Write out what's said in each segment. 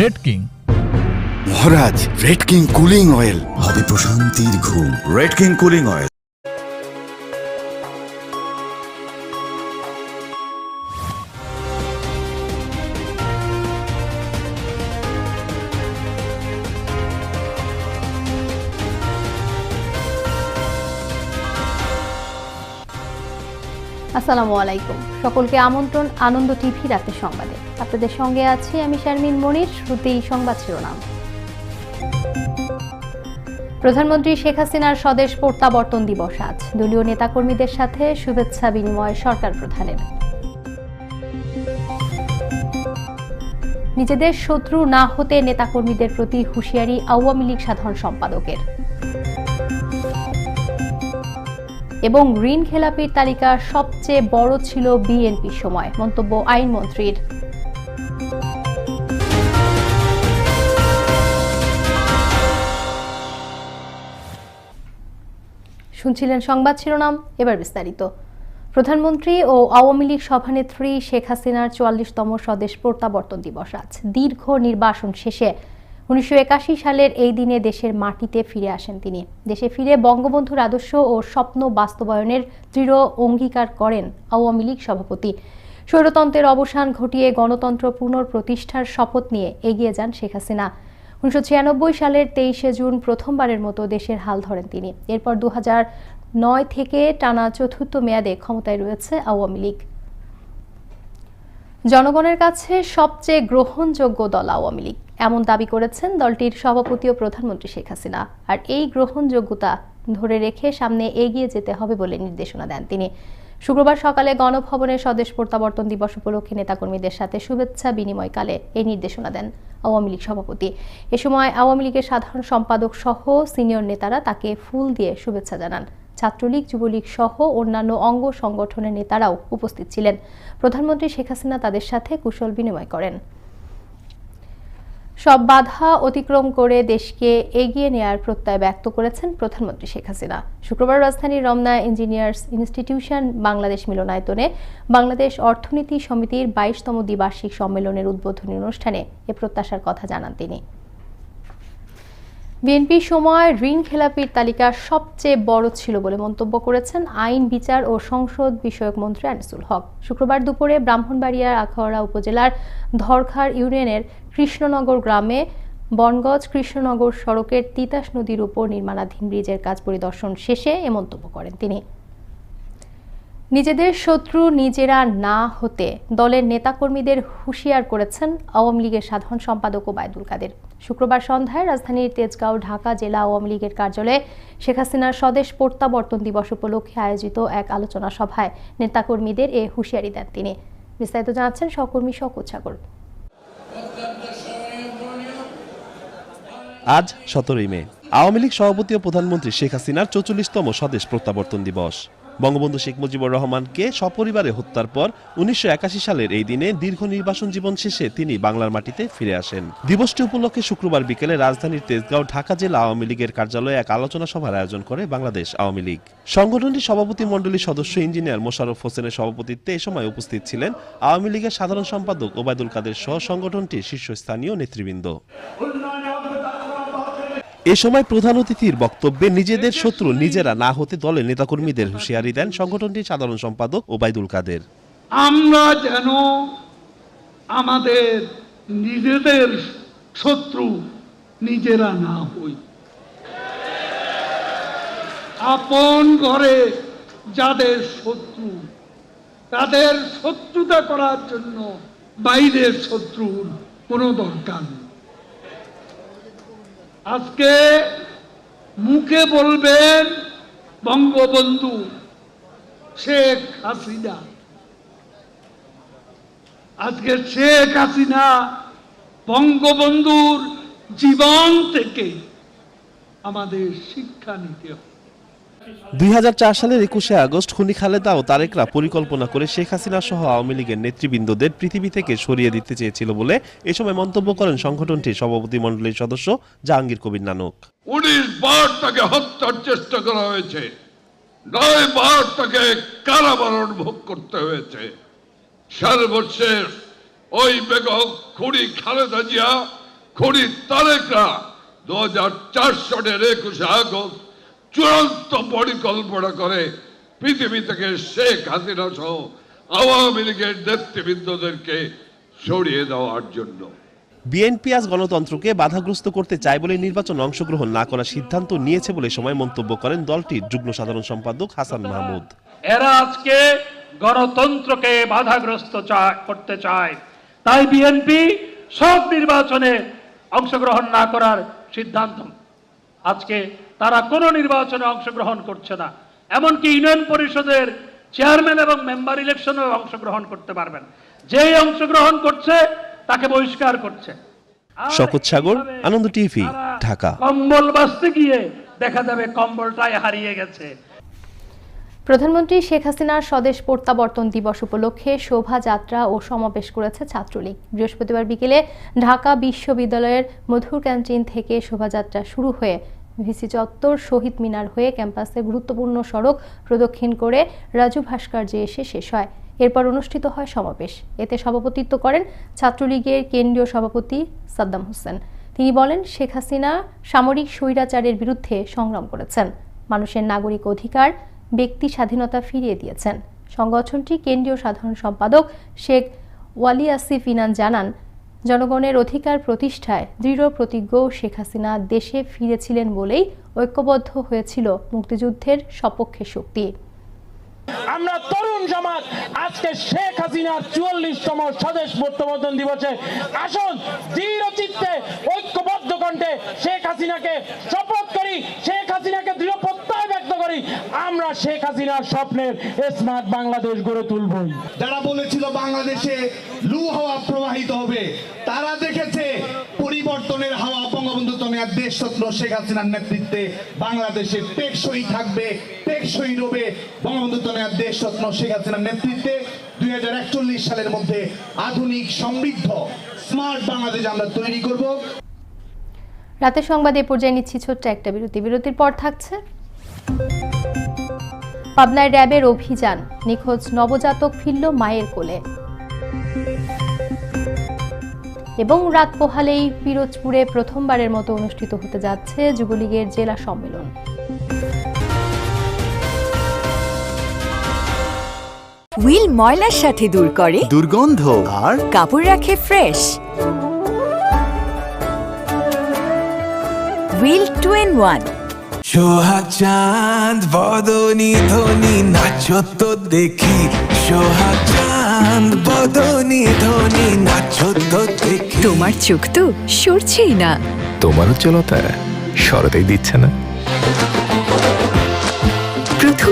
Red king মহারাজ red king cooling oil হবে প্রশান্তির ঘুম। রেড কিং কুলিং অয়েল আসসালামু আলাইকুম। সকলকে আমন্ত্রণ, আনন্দ টিভি রাতের সংবাদে। আপনাদের সঙ্গে আছি আমি শারমিন মনির, শুরুতেই সংবাদ শিরোনাম। প্রধানমন্ত্রী শেখ হাসিনার স্বদেশ প্রত্যাবর্তন দিবস আজ। দলীয় নেতাকর্মীদের সাথে শুভেচ্ছা বিনিময় সরকার প্রধানের। নিজেদের শত্রু না হতে নেতাকর্মীদের প্রতি হুঁশিয়ারি আওয়ামী লীগ সাধারণ সম্পাদকের। এবং ঋণ খেলাপির তালিকা সবচেয়ে বড় ছিল বিএনপির সময়। মন্তব্য আইনমন্ত্রীর। শুনছিলেন সংবাদ শিরোনাম, এবার বিস্তারিত। প্রধানমন্ত্রী ও আওয়ামী লীগ সভানেত্রী শেখ হাসিনার চুয়াল্লিশতম স্বদেশ প্রত্যাবর্তন দিবস আজ। দীর্ঘ নির্বাসন শেষে উনিশশো একাশি সালের এই দিনে দেশের মাটিতে ফিরে আসেন তিনি। দেশে ফিরে বঙ্গবন্ধুর আদর্শ ও স্বপ্ন বাস্তবায়নের দৃঢ় অঙ্গীকার করেন আওয়ামী লীগ সভাপতি। স্বৈরতন্ত্রের অবসান ঘটিয়ে গণতন্ত্র পুনঃপ্রতিষ্ঠার শপথ নিয়ে এগিয়ে যান শেখ হাসিনা। উনিশশো ছিয়ানব্বই সালের তেইশে জুন প্রথমবারের মতো দেশের হাল ধরেন তিনি। এরপর দু নয় থেকে টানা চতুর্থ মেয়াদে ক্ষমতায় রয়েছে আওয়ামী লীগ। জনগণের কাছে সবচেয়ে গ্রহণযোগ্য দল আওয়ামী লীগ। এমন দাবি করেছেন দলটির সভাপতি ও প্রধানমন্ত্রী শেখ হাসিনা। আর এই গ্রহণযোগ্যতা ধরে রেখে সামনে এগিয়ে যেতে হবে বলে নির্দেশনা দেন তিনি। শুক্রবার সকালে গণভবনে স্বদেশ প্রত্যাবর্তন দিবস উপলক্ষে নেতাকর্মীদের সাথে শুভেচ্ছা বিনিময়কালে এই নির্দেশনা দেন আওয়ামী লীগ সভাপতি। এ সময় আওয়ামী লীগের সাধারণ সম্পাদক সহ সিনিয়র নেতারা তাকে ফুল দিয়ে শুভেচ্ছা জানান। ছাত্রলীগ, যুবলীগ সহ অন্যান্য অঙ্গ সংগঠনের নেতারাও উপস্থিত ছিলেন। প্রধানমন্ত্রী শেখ হাসিনা তাদের সাথে কুশল বিনিময় করেন। সব বাধা অতিক্রম করে দেশকে এগিয়ে নেয়ার প্রত্যয় ব্যক্ত করেছেন প্রধানমন্ত্রী শেখ হাসিনা। শুক্রবার রাজধানীর রমনা ইঞ্জিনিয়ার্স ইনস্টিটিউশন বাংলাদেশ মিলনায়তনে বাংলাদেশ অর্থনীতি সমিতির বাইশতম দ্বিবার্ষিক সম্মেলনের উদ্বোধনী অনুষ্ঠানে এ প্রত্যাশার কথা জানান তিনি। বিএনপি সময় ঋণ খেলাপির তালিকা সবচেয়ে বড় ছিল বলে মন্তব্য করেছেন আইন, বিচার ও সংসদ বিষয়ক মন্ত্রী আনিসুল হক। শুক্রবার দুপুরে ব্রাহ্মণবাড়িয়ার আখাউড়া উপজেলার ধরখার ইউনিয়নের কৃষ্ণনগর গ্রামে বনগজ কৃষ্ণনগর সড়কের তিতাস নদীর উপর নির্মাণাধীন ব্রিজের কাজ পরিদর্শন শেষে এ মন্তব্য করেন তিনি। নিজেদের শত্রু নিজেরা না হতে দলের নেতাকর্মীদের হুঁশিয়ার করেছেন আওয়ামী লীগের সাধারণ সম্পাদক ওবায়দুল কাদের। শুক্রবার সন্ধ্যায় রাজধানীর তেজগাঁও, ঢাকা জেলা আওয়ামী লীগের কার্যালয়ে শেখ হাসিনার স্বদেশ প্রত্যাবর্তন দিবস উপলক্ষে আয়োজিত এক আলোচনা সভায় নেতাকর্মীদের এ হুঁশিয়ারি দেন তিনি। বিস্তারিত জানাচ্ছেন সহকর্মী শকুত সাগর। আজ সতেরোই মে, আওয়ামী লীগ সভাপতি ও প্রধানমন্ত্রী শেখ হাসিনার চৌচল্লিশতম স্বদেশ প্রত্যাবর্তন দিবস। বঙ্গবন্ধু শেখ মুজিবুর রহমানকে সপরিবারে হত্যার পর উনিশশো একাশি সালের এই দিনে দীর্ঘ নির্বাসন জীবন শেষে তিনি বাংলার মাটিতে ফিরে আসেন। দিবসটি উপলক্ষে শুক্রবার বিকেলে রাজধানীর তেজগাঁও, ঢাকা জেলা আওয়ামী লীগের কার্যালয়ে এক আলোচনা সভার আয়োজন করে বাংলাদেশ আওয়ামী লীগ। সংগঠনটির সভাপতি মণ্ডলীর সদস্য ইঞ্জিনিয়ার মোশাররফ হোসেনের সভাপতিত্বে এ সময় উপস্থিত ছিলেন আওয়ামী লীগের সাধারণ সম্পাদক ওবায়দুল কাদের সহ সংগঠনটির শীর্ষস্থানীয় নেতৃবৃন্দ। এ সময় প্রধান অতিথির বক্তব্যে নিজেদের শত্রু নিজেরা না হতে দলের নেতাকর্মীদের হুঁশিয়ারি দেন সংগঠনটির সাধারণ সম্পাদক ওবায়দুল কাদের। আমরা যেন আমাদের নিজেদের শত্রু নিজেরা না হই। আপন ঘরে যাদের শত্রু, তাদের শত্রুতা করার জন্য বাইরের শত্রুর কোনো দরকার নেই। আজকে মুখে বলবেন বঙ্গবন্ধু শেখ হাসিনা। আজকে শেখ হাসিনা বঙ্গবন্ধুর জীবন থেকে আমাদের শিক্ষা নিতে হবে। দুই হাজার চার সালের একুশে আগস্ট খুনি খালেদা ও তারেকরা পরিকল্পনা করে শেখ হাসিনা সহ আওয়ামী লীগের নেতৃবৃন্দদের পৃথিবী থেকে সরিয়ে দিতে চেয়েছিল বলে এ সময় মন্তব্য করেন সংগঠনটির সভাপতি মণ্ডলীর সদস্য জাহাঙ্গীর কবির নানক। উনিশ বার তাকে হত্যার চেষ্টা করা হয়েছে। নয় বার তাকে কারাবরণ ভোগ করতে হয়েছে। সর্বশেষ ওই বেগম খুনি খালেদা জিয়া, খুনি তারেকরা দু হাজার চার সনের একুশে আগস্ট চূড়ান্ত পরিকল্পনা করে পৃথিবী থেকে শেখ হাসিনা সহ আওয়ামী লীগের নেতৃবৃন্দদেরকে সরিয়ে দেওয়ার জন্য। বিএনপি আজ গণতন্ত্রকে বাধাগ্রস্ত করতে চায় বলে নির্বাচন অংশগ্রহণ না করার সিদ্ধান্ত নিয়েছে বলে সময় মন্তব্য করেন দলটির যুগ্ম সাধারণ সম্পাদক হাসান মাহমুদ। এরা আজকে গণতন্ত্রকে বাধাগ্রস্ত চা- করতে চায়। তাই বিএনপি সব নির্বাচনে অংশগ্রহণ না করার সিদ্ধান্ত। আজকে তারা কোনো নির্বাচনে অংশগ্রহণ করছে না। এমনকি ইউনিয়ন পরিষদের চেয়ারম্যান এবং মেম্বার ইলেকশনেও অংশগ্রহণ করতে পারবেন। যেই অংশগ্রহণ করছে তাকে বহিষ্কার করছে। শকত সাগর, আনন্দ টিভি, ঢাকা। কম্বল বাঁচতে গিয়ে দেখা যাবে কম্বলটাই হারিয়ে গেছে। প্রধানমন্ত্রী শেখ হাসিনার স্বদেশ প্রত্যাবর্তন দিবস উপলক্ষে শোভাযাত্রা ও সমাবেশ করেছে ছাত্রলীগ। বৃহস্পতিবার বিকেলে ঢাকা বিশ্ববিদ্যালয়ের মধুর ক্যান্টিন থেকে শোভাযাত্রা শুরু হয়ে ভিসি চত্বর শহীদ মিনার হয়ে ক্যাম্পাসে গুরুত্বপূর্ণ সড়ক প্রদক্ষিণ করে রাজু ভাস্কর্যে এসে শেষ হয়। এরপর অনুষ্ঠিত হয় সমাবেশ। এতে সভাপতিত্ব করেন ছাত্রলীগের কেন্দ্রীয় সভাপতি সাদ্দাম হোসেন। তিনি বলেন, শেখ হাসিনা সামরিক স্বৈরাচারের বিরুদ্ধে সংগ্রাম করেছেন। মানুষের নাগরিক অধিকার, ব্যক্তি স্বাধীনতা ফিরিয়ে দিয়েছেন। সংগঠনটি কেন্দ্রীয় সাধারণ সম্পাদক শেখ ওয়ালি আসিফ ইনান জানান জনগণের অধিকার প্রতিষ্ঠায় দৃঢ় প্রতিজ্ঞ শেখ হাসিনা দেশে ফিরেছিলেন বলেই ঐক্যবদ্ধ হয়েছিল মুক্তিযুদ্ধের সপক্ষে শক্তি। আমরা তরুণ সমাজ, আজকে শেখ হাসিনার চুয়াল্লিশতম স্বদেশ প্রত্যাবর্তন দিবসে আসুন দৃঢ় চিত্তে ঐক্যবদ্ধ কণ্ঠে শেখ হাসিনাকে শপথ করি, শেখ হাসিনাকে দৃঢ় প্রত্যয় ব্যক্ত করি। আমরা শেখ হাসিনার স্বপ্নের স্মার্ট বাংলাদেশ গড়ে তুলবই। যারা বলেছিল বাংলাদেশে লু হাওয়া প্রবাহিত হবে তারা দেখেছে পরিবর্তনের হাওয়া বঙ্গবন্ধু দেশ দেশরত্ন শেখ হাসিনার নেতৃত্বে বাংলাদেশে টেকসই থাকবে টেকসই রবে বঙ্গবন্ধু দেশ দেশরত্ন শেখ হাসিনার নেতৃত্বে দুই হাজার একচল্লিশ সালের মধ্যে আধুনিক সমৃদ্ধ স্মার্ট বাংলাদেশ আমরা তৈরি করব। রাতের সংবাদ এ পর্যায়ে নিচ্ছি ছোট্ট একটা বিরতি। বিরতির পর থাকছে পাবনায় র্যাবের অভিযান। নিখোঁজ নবজাতক ফিরল মায়ের কোলে। এবং রাত পোহালেই পিরোজপুরে প্রথমবারের মতো অনুষ্ঠিত হতে যাচ্ছে যুবলীগের জেলা সম্মেলন। হুইল ময়লার সাথে দূর করে। দুর্গন্ধ। আর? কাপড় রাখে fresh. Wheel two in one. সোহাগ চাঁদ বদনি ধনি নাচো তো দেখি। সোহা চাঁদ বদনি ধনি নাচো তো দেখি। তোমার চোখ তো সরছেই না। তোমার উজ্জ্বলতা শরতেই দিচ্ছে না।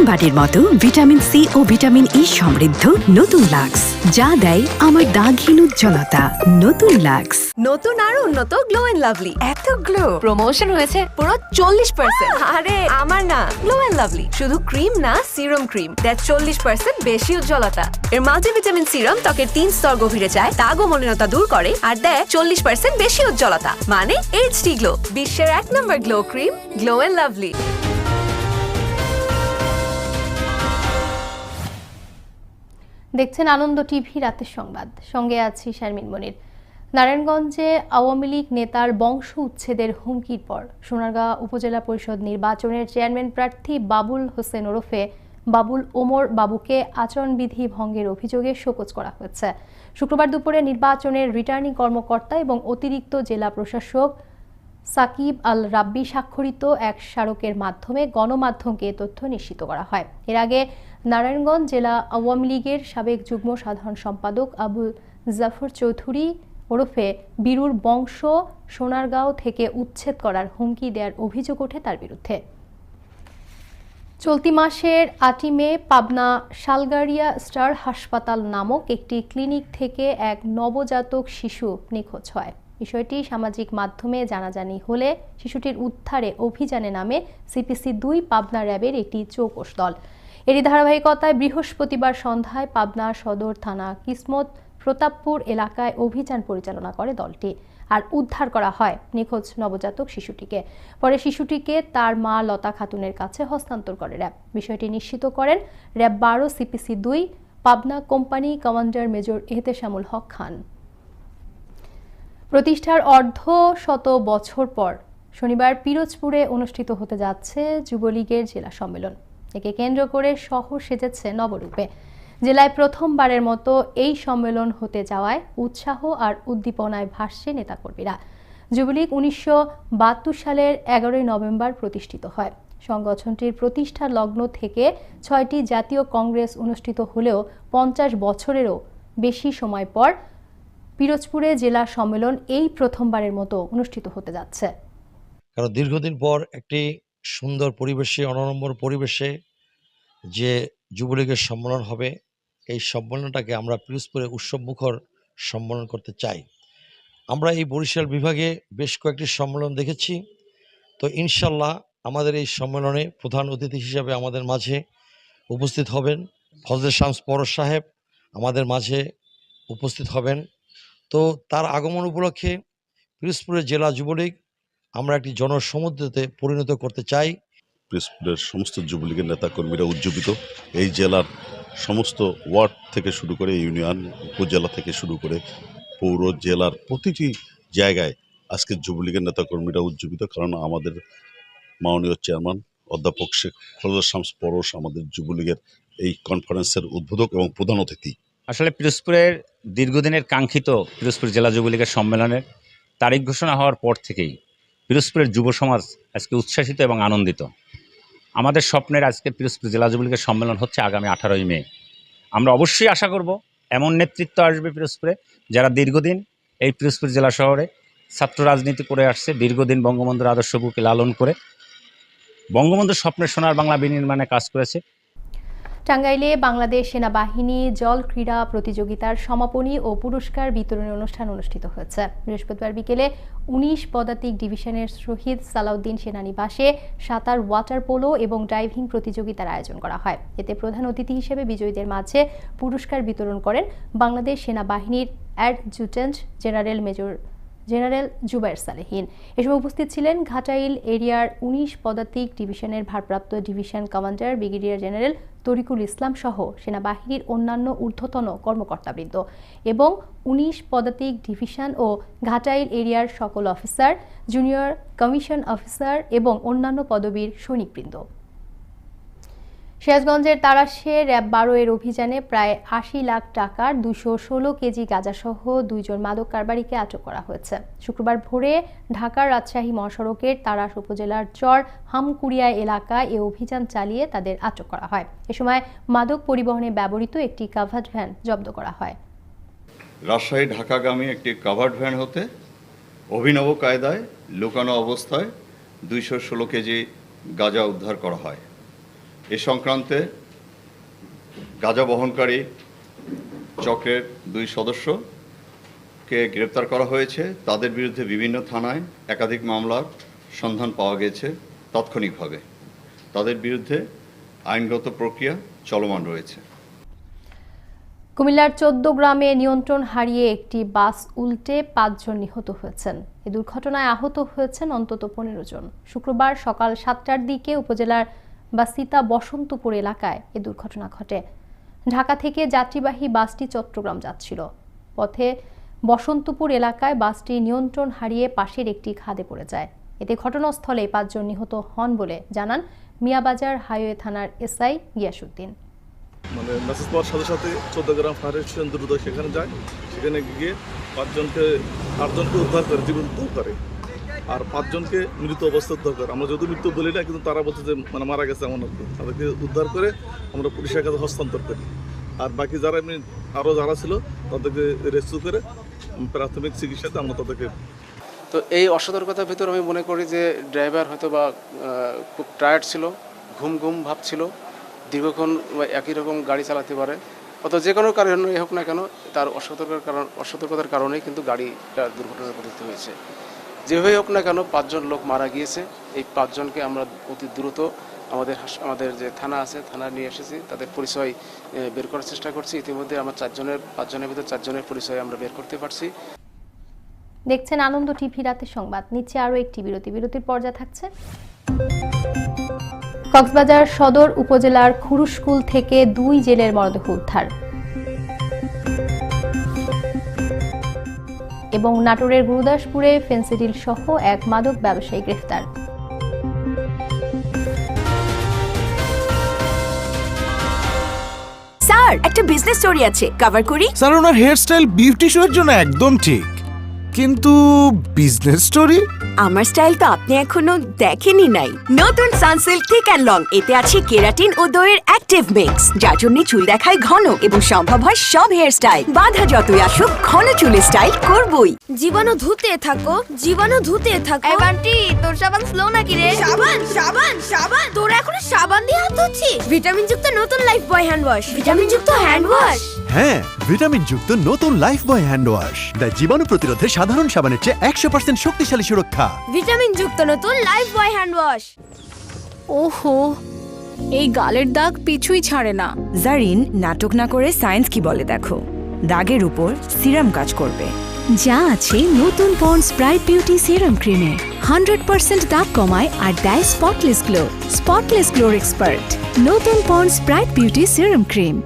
প্রথমবারের মতো ভিটামিন সি ও ভিটামিন ই সমৃদ্ধ নতুন লাক্স, যা দেয় আমার দাগহীন উজ্জ্বলতা। নতুন লাক্স। নতুন আর উন্নত গ্লো এন্ড লাভলি এত গ্লো প্রমোশন হয়েছে পুরো চল্লিশ পার্সেন্ট আরে, আমার না গ্লো এন্ড লাভলি শুধু ক্রিম না সিরাম ক্রিম দেয় চল্লিশ পার্সেন্ট বেশি উজ্জ্বলতা। এর মাল্টিভিটামিন সিরাম ত্বকের তিন স্তর গভীরে যায় দাগ ও মলিনতা দূর করে আর দেয় চল্লিশ পার্সেন্ট বেশি উজ্জ্বলতা। মানে এইচডি গ্লো বিশ্বের এক নম্বর glow cream Glow and Lovely দেখছেন আনন্দ টিভি রাতের সংবাদ। সঙ্গে আছি শারমিন মনির। নারায়ণগঞ্জে আওয়ামী লীগ নেতার বংশ উচ্ছেদের হুমকির পর সোনারগাঁ উপজেলা পরিষদ নির্বাচনের চেয়ারম্যান প্রার্থী বাবুল হোসেন ওরফে বাবুল ওমর বাবুকে আচরণবিধি ভঙ্গের অভিযোগে শোকজ করা হয়েছে। শুক্রবার দুপুরে নির্বাচনের রিটার্নিং কর্মকর্তা এবং অতিরিক্ত জেলা প্রশাসক সাকিব আল রাব্বি স্বাক্ষরিত এক স্মারকের মাধ্যমে গণমাধ্যমকে তথ্য নিশ্চিত করা হয়। এর আগে নারায়ণগঞ্জ জেলা আওয়ামী লীগের সাবেক যুগ্ম সাধারণ সম্পাদক আবুল জাফর চৌধুরী ওরফে বীরুর বংশ সোনারগাঁও থেকে উচ্ছেদ করার হুমকি দেওয়ার অভিযোগ ওঠে তার বিরুদ্ধে। চলতি মাসের আটই মে পাবনা শালগাড়িয়া স্টার হাসপাতাল নামক একটি ক্লিনিক থেকে এক নবজাতক শিশু নিখোঁজ হয়। বিষয়টি সামাজিক মাধ্যমে জানাজানি হলে শিশুটির উদ্ধারে অভিযানে নামে সিপিসি দুই পাবনা র্যাবের একটি চৌকস দল। এরই ধারাবাহিকতায় বৃহস্পতিবার সন্ধ্যায় পাবনা সদর থানা কিসমত প্রতাপপুর এলাকায় অভিযান পরিচালনা করে দলটি আর উদ্ধার করা হয় নিখোঁজ নবজাতক শিশুটিকে। পরে শিশুটিকে তার মা লতা খাতুনের কাছে হস্তান্তর করে র্যাব। বিষয়টি নিশ্চিত করেন র্যাব বারো সিপিসি দুই Pabna company commander major Ehteshamul Haque Khan. প্রতিষ্ঠার অর্ধ শত বছর পর শনিবার পিরোজপুরে অনুষ্ঠিত হতে যাচ্ছে যুবলীগের জেলা সম্মেলন। একে কেন্দ্র করে শহর সেজেছে নবরূপে। জেলায় প্রথমবারের মতো এই সম্মেলন হতে যাওয়ায় উৎসাহ আর উদ্দীপনায় ভাসছে নেতাকর্মীরা। যুবলীগ উনিশশো বাহাত্তর সালের এগারোই নভেম্বর প্রতিষ্ঠিত হয়। সংগঠনটির প্রতিষ্ঠা লগ্ন থেকে ছয়টি জাতীয় কংগ্রেস অনুষ্ঠিত হলেও পঞ্চাশ বছরেরও বেশি সময় পর পিরোজপুরে জেলা সম্মেলন এই প্রথমবারের মতো অনুষ্ঠিত হতে যাচ্ছে। কারণ দীর্ঘদিন পর একটি সুন্দর পরিবেশে অনড়ম্বর পরিবেশে যে যুবলীগের সম্মেলন হবে, এই সম্মেলনটাকে আমরা পিরোজপুরে উৎসবমুখর সম্মেলন করতে চাই। আমরা এই বরিশাল বিভাগে বেশ কয়েকটি সম্মেলন দেখেছি। তো ইনশাল্লাহ আমাদের এই সম্মেলনে প্রধান অতিথি হিসাবে আমাদের মাঝে উপস্থিত হবেন ফজলে শামস পরশ সাহেব। আমাদের মাঝে উপস্থিত হবেন তো তার আগমন উপলক্ষে পিরোজপুরের জেলা যুবলীগ আমরা একটি জনসমুদ্রতে পরিণত করতে চাই। পিরোজপুরের সমস্ত যুবলীগের নেতাকর্মীরা উজ্জীবিত। এই জেলার সমস্ত ওয়ার্ড থেকে শুরু করে ইউনিয়ন, উপজেলা থেকে শুরু করে পৌর জেলার প্রতিটি জায়গায় আজকে যুবলীগের নেতাকর্মীরা উজ্জীবিত। কারণ আমাদের মাননীয় চেয়ারম্যান, অধ্যাপক শেখ ফজল শামস পরশ আমাদের যুবলীগের এই কনফারেন্সের উদ্বোধক এবং প্রধান অতিথি। আসলে পিরোজপুরের দীর্ঘদিনের কাঙ্ক্ষিত পিরোজপুর জেলা যুবলীগের সম্মেলনের তারিখ ঘোষণা হওয়ার পর থেকেই পিরোজপুরের যুব সমাজ আজকে উচ্ছ্বাসিত এবং আনন্দিত। আমাদের স্বপ্নের আজকে পিরোজপুর জেলা যুবলীগের সম্মেলন হচ্ছে আগামী আঠারোই মে। আমরা অবশ্যই আশা করব এমন নেতৃত্ব আসবে পিরোজপুরে যারা দীর্ঘদিন এই পিরোজপুর জেলা শহরে ছাত্র রাজনীতি করে আসছে, দীর্ঘদিন বঙ্গবন্ধুর আদর্শ বুকে লালন করে বঙ্গবন্ধুর স্বপ্নের সোনার বাংলা বিনির্মাণে কাজ করেছে। টাঙ্গাইলে বাংলাদেশ সেনাবাহিনী জল ক্রীড়া প্রতিযোগিতার সমাপনী ও পুরস্কার বিতরণী অনুষ্ঠান অনুষ্ঠিত হয়েছে। বৃহস্পতিবার বিকেলে উনিশ পদাতিক ডিভিশনের শহীদ সালাউদ্দিন সেনানিবাসে সাঁতার, ওয়াটার পোলো এবং ডাইভিং প্রতিযোগিতার আয়োজন করা হয়। এতে প্রধান অতিথি হিসেবে বিজয়ীদের মাঝে পুরস্কার বিতরণ করেন বাংলাদেশ সেনাবাহিনীর adjutant general major general Zubair Salehin. এ সময় উপস্থিত ছিলেন ঘাটাইল এরিয়ার উনিশ পদাতিক ডিভিশনের ভারপ্রাপ্ত division commander brigadier general Tarikul Islam সহ সেনাবাহিনীর অন্যান্য ঊর্ধ্বতন কর্মকর্তাবৃন্দ এবং উনিশ পদাতিক ডিভিশন ও ঘাটাইল এরিয়ার সকল অফিসার, জুনিয়র কমিশন অফিসার এবং অন্যান্য পদবীর সৈনিকবৃন্দ। সিরাজগঞ্জের তারাশে র্যাব বারো এর অভিযানে প্রায় আশি লাখ টাকার দুশো ষোলো কেজি গাঁজাসহ দুইজন মাদক কারবারিকে আটক করা হয়েছে। শুক্রবার ভোরে ঢাকার রাজশাহী মহাসড়কের তারাস উপজেলার চর হামকুড়িয়া এলাকায় এ অভিযান চালিয়ে তাদের আটক করা হয়। এ সময় মাদক পরিবহনে ব্যবহৃত একটি কাভার্ড ভ্যান জব্দ করা হয়। রাজশাহী ঢাকাগামী একটি কাভার্ড ভ্যান হতে অভিনব কায়দায় লুকানো অবস্থায় দুইশো ষোলো কেজি গাঁজা উদ্ধার করা হয়। এ সংক্রান্তে গাঁজা বহনকারী চক্রের দুই সদস্যকে গ্রেপ্তার করা হয়েছে। তাদের বিরুদ্ধে বিভিন্ন থানায় একাধিক মামলার সন্ধান পাওয়া গেছে তাৎক্ষণিকভাবে। তাদের বিরুদ্ধে আইনগত প্রক্রিয়া চলমান রয়েছে। কুমিল্লার চোদ্দ গ্রামে নিয়ন্ত্রণ হারিয়ে একটি বাস উল্টে পাঁচজন নিহত হয়েছেন। এ দুর্ঘটনায় আহত হয়েছেন অন্তত পনেরো জন। শুক্রবার সকাল সাতটার দিকে উপজেলার বাসিতা বসন্তপুর এলাকায় এ দুর্ঘটনা ঘটে। ঢাকা থেকে যাত্রীবাহী বাসটি চট্টগ্রাম যাচ্ছিল। পথে বসন্তপুর এলাকায় বাসটি নিয়ন্ত্রণ হারিয়ে পাশের একটি খাদে পড়ে যায়। এতে ঘটনাস্থলে পাঁচজন নিহত হন বলে জানান মিয়াবাজার হাইওয়ে থানার এসআই গিয়াসুদ্দিন মানে মেসেজ পাওয়ার সাথে সাথে চোদ্দগ্রাম ফায়ার স্টেশন দ্রুত সেখানে যায়। সেখানে গিয়ে পাঁচজনকে, আটজনকে উদ্ধার করে জীবন উদ্ধার করে। আর পাঁচজনকে মৃত অবস্থা উদ্ধার করে আমরা যদি মৃত্যু বলি না, কিন্তু তারা বলছে যে মানে মারা গেছে এমন তাদেরকে উদ্ধার করে আমরা পুলিশের কাছে হস্তান্তর করি। আর বাকি যারা এমনি আরও যারা ছিল, তাদেরকে রেস্কিউ করে প্রাথমিক চিকিৎসাতে আমরা তাদেরকে তো এই অসতর্কতার ভিতর আমি মনে করি যে, ড্রাইভার হয়তো বা খুব টায়ার্ড ছিল, ঘুম ঘুম ভাব ছিল, দীর্ঘক্ষণ একই রকম গাড়ি চালাতে পারে। অত যে কোনো কারণে হোক না কেন, তার অসতর্কতার কারণ অসতর্কতার কারণেই কিন্তু গাড়িটা দুর্ঘটনায় পতিত হয়েছে। যেভাবেই হোক না কেন পাঁচজন লোক মারা গিয়েছে। এই পাঁচজনকে আমরা অতি দ্রুত আমাদের আমাদের যে থানা আছে, থানা নিয়ে এসেছি। তাদের পরিচয় বের করার চেষ্টা করছি। ইতিমধ্যে আমার চারজনের, পাঁচজনের ভিতরে চারজনের পরিচয় আমরা বের করতে পারছি। দেখছেন আনন্দ টিভি রাতের সংবাদ। নিচ্ছে আরও একটি বিরতি। বিরতির পর্যা থাকছে। কক্সবাজার সদর উপজেলার খুরুশকুল থেকে দুই জেলের মরদেহ উদ্ধার। এবং নাটোরের গুরুদাসপুরে ফেন্সিডিল সহ এক মাদক ব্যবসায়ী গ্রেফতার। স্যার একটা বিজনেস স্টোরি আছে। কভার করি? স্যার ওনার হেয়ারস্টাইল বিউটি শো এর জন্য একদম ঠিক। কিন্তু বিজনেস স্টোরি আমার স্টাইল তো আপনি এখনও দেখেনি নাই। নতুন সানসিল্ক থিক অ্যান্ড লং এতে আছে কেরাটিন ও দইয়ের অ্যাক্টিভ মিক্স যার জন্য চুল দেখায় ঘন এবং সম্ভব হয় সব হেয়ার স্টাইল বাধা যতই আসুক ঘন চুলের স্টাইল করবই। জীবাণু ধুতে থাকো জীবাণু ধুতে থাকো। এই বান্টি তোর সাবান স্লো নাকি রে? সাবান সাবান সাবান। তোর এখনও সাবান দিয়ে হাত ধুচ্ছিস? ভিটামিন যুক্ত নতুন Lifebuoy hand wash vitamin যুক্ত হ্যান্ড ওয়াশ হ্যাঁ ভিটামিন যুক্ত নতুন লাইফ বয় হ্যান্ড ওয়াশ দেয় জীবাণু প্রতিরোধে সাধারণ সাবানের চেয়ে একশো পার্সেন্ট শক্তিশালী সুরক্ষা। ভিটামিন যুক্ত নতুন লাইফ বয় হ্যান্ড ওয়াশ ওহো এই গালের দাগ পিছুই ছাড়ে না। জারিন নাটক না করে সায়েন্স কি বলে দেখো? দাগের উপর সিরাম কাজ করবে। যা আছে নতুন পন্ডস ব্রাইট বিউটি সিরাম ক্রিমে হান্ড্রেড পার্সেন্ট দাগ কমায় আর দেয় স্পটলেস গ্লো স্পটলেস গ্লোর এক্সপার্ট নতুন Pond's bright beauty serum cream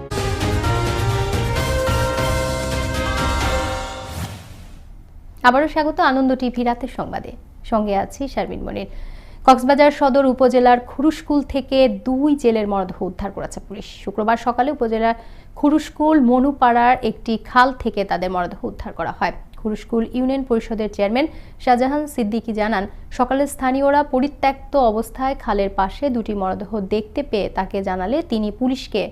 আবারও স্বাগত আনন্দ টিভি রাতের সংবাদে। সঙ্গে আছি শারমিন মনির। কক্সবাজার সদর উপজেলার খুরুশকুল থেকে দুই জেলের মরদেহ উদ্ধার করেছে পুলিশ। শুক্রবার সকালে উপজেলার খুরুশকুল মনুপাড়ার একটি খাল থেকে তাদের মরদেহ উদ্ধার করা হয়। খুরুশকুল ইউনিয়ন পরিষদের চেয়ারম্যান শাহজাহান সিদ্দিকী জানান, সকালে স্থানীয়রা পরিত্যক্ত অবস্থায় খালের পাশে দুটি মরদেহ দেখতে পেয়ে তাকে জানালে তিনি পুলিশকে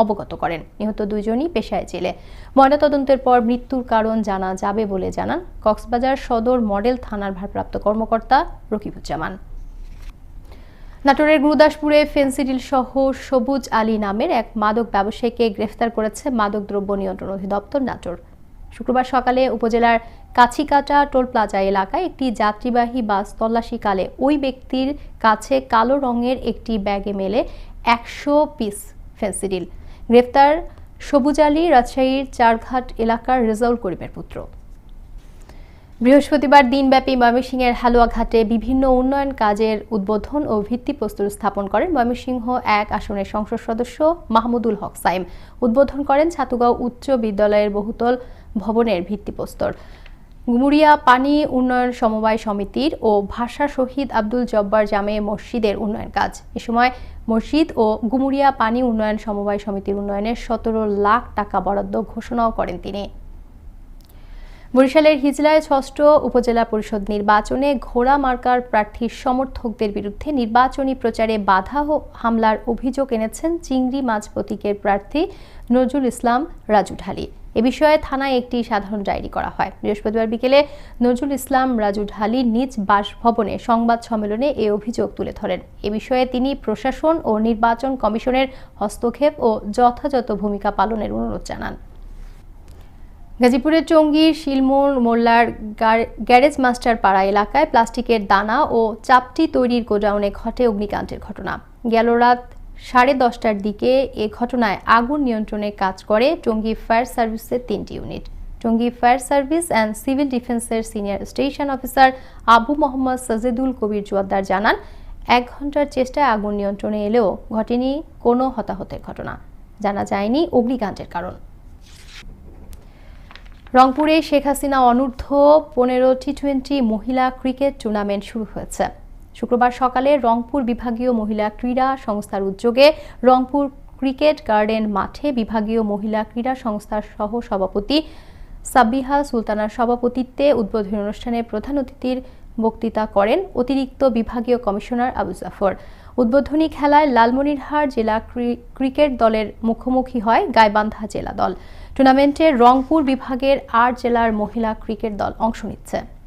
অবগত করেন। নিহত দুইজনই পেশায় জেলে। ময়নাতদন্তের পর মৃত্যুর কারণ জানা যাবে বলে জানান কক্সবাজার সদর মডেল থানার ভারপ্রাপ্ত কর্মকর্তা রকিবুজ্জামান। নাটোরের গুরুদাসপুরে ফেন্সিডিল সহ সবুজ আলী নামের এক মাদক ব্যবসায়ীকে গ্রেফতার করেছে মাদক দ্রব্য নিয়ন্ত্রণ অধিদপ্তর নাটোর। শুক্রবার সকালে উপজেলার কাছিকাটা টোল প্লাজা এলাকায় একটি যাত্রীবাহী বাস তল্লাশিকালে ওই ব্যক্তির কাছে কালো রঙের একটি ব্যাগে মেলে একশো পিস ফেন্সিডিল গ্রেফতার সবুজ আলী রাজশাহীর চারঘাট এলাকার রেজাউল করিমের পুত্র। বৃহস্পতিবার দিনব্যাপী ময়মনসিংহের হালুয়াঘাটে বিভিন্ন উন্নয়ন কাজের উদ্বোধন ও ভিত্তিপ্রস্তর স্থাপন করেন ময়মনসিংহ এক আসনের সংসদ সদস্য মাহমুদুল হক সাইম। উদ্বোধন করেন ছাতুগাঁও উচ্চ বিদ্যালয়ের বহুতল ভবনের ভিত্তিপ্রস্তর গুমুরিয়া পানি উন্নয়ন সমবায় সমিতির ও ভাষা শহীদ আব্দুল জব্বার জামে মসজিদের উন্নয়ন কাজ। এ সময় মসজিদ ও গুমুরিয়া পানি উন্নয়ন সমবায় সমিতির উন্নয়নে সতেরো লাখ টাকা বরাদ্দ ঘোষণাও করেন তিনি। বরিশালের হিজলায় ষষ্ঠ উপজেলা পরিষদ নির্বাচনে ঘোড়া মার্কার প্রার্থীর সমর্থকদের বিরুদ্ধে নির্বাচনী প্রচারে বাধা হামলার অভিযোগ এনেছেন চিংড়ি মাছ প্রতীকের প্রার্থী নজরুল ইসলাম রাজু ঢালি এ বিষয়ে থানায় একটি সাধারণ ডায়েরি করা হয়। বৃহস্পতিবার বিকেলে নজরুল ইসলাম, রাজু ঢালি নিজ বাসভবনে সংবাদ সম্মেলনে এ অভিযোগ তুলে ধরেন। এ বিষয়ে তিনি প্রশাসন ও নির্বাচন কমিশনের হস্তক্ষেপ ও যথাযথ ভূমিকা পালনের অনুরোধ জানান। গাজীপুরের টঙ্গীর শিলমোর মোল্লার গ্যারেজ মাস্টার পাড়া এলাকায় প্লাস্টিকের দানা ও চাপটি তৈরির গোডাউনে ঘটে অগ্নিকাণ্ডের ঘটনা। গেল রাত সাড়ে দশটার দিকে এ ঘটনায় আগুন নিয়ন্ত্রণে কাজ করে টঙ্গী ফায়ার সার্ভিসের তিনটি unit. Tongi fire service and civil ডিফেন্সের senior station officer Abu Mohammad Sajedul Kabir Joardar জানান, এক ঘণ্টার চেষ্টায় আগুন নিয়ন্ত্রণে এলেও ঘটেনি কোনো হতাহতের ঘটনা। জানা যায়নি অগ্নিকাণ্ডের কারণ। রংপুরে শেখ হাসিনা অনূর্ধ্ব পনেরো টি টোয়েন্টি মহিলা ক্রিকেট টুর্নামেন্ট শুরু হয়েছে। শুক্রবার সকালে রংপুর বিভাগীয় মহিলা ক্রীড়া সংস্থার উদ্যোগে রংপুর ক্রিকেট গার্ডেন মাঠে বিভাগীয় মহিলা ক্রীড়া সংস্থার সহ সভাপতি সাব্বিহা সুলতানার সভাপতিত্বে উদ্বোধনী অনুষ্ঠানে প্রধান অতিথির বক্তৃতা করেন অতিরিক্ত বিভাগীয় কমিশনার আবু জাফর। উদ্বোধনী খেলায় লালমনিরহাট জেলা ক্রি- ক্রিকেট দলের মুখোমুখি হয় গাইবান্ধা জেলা দল। টুর্নামেন্টে রংপুর বিভাগের আট জেলার মহিলা ক্রিকেট দল অংশ নিচ্ছে।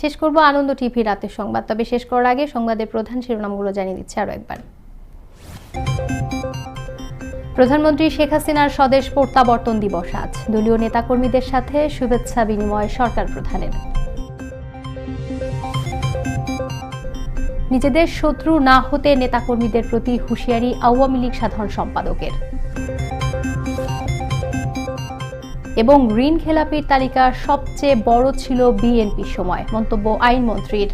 শেষ করব আনন্দ টিভি রাতের সংবাদ। তবে শেষ করার আগে সংবাদের প্রধান শিরোনামগুলো জানিয়ে দিচ্ছে আরও একবার। প্রধানমন্ত্রী শেখ হাসিনার স্বদেশ প্রত্যাবর্তন দিবস আজ। দলীয় নেতাকর্মীদের সাথে শুভেচ্ছা বিনিময় সরকার প্রধানের। নিজেদের শত্রু না হতে নেতাকর্মীদের প্রতি হুঁশিয়ারি আওয়ামী লীগ সাধারণ সম্পাদকের। এবং ঋণ খেলাপির তালিকা সবচেয়ে বড় ছিল বিএনপির সময়। মন্তব্য আইনমন্ত্রীর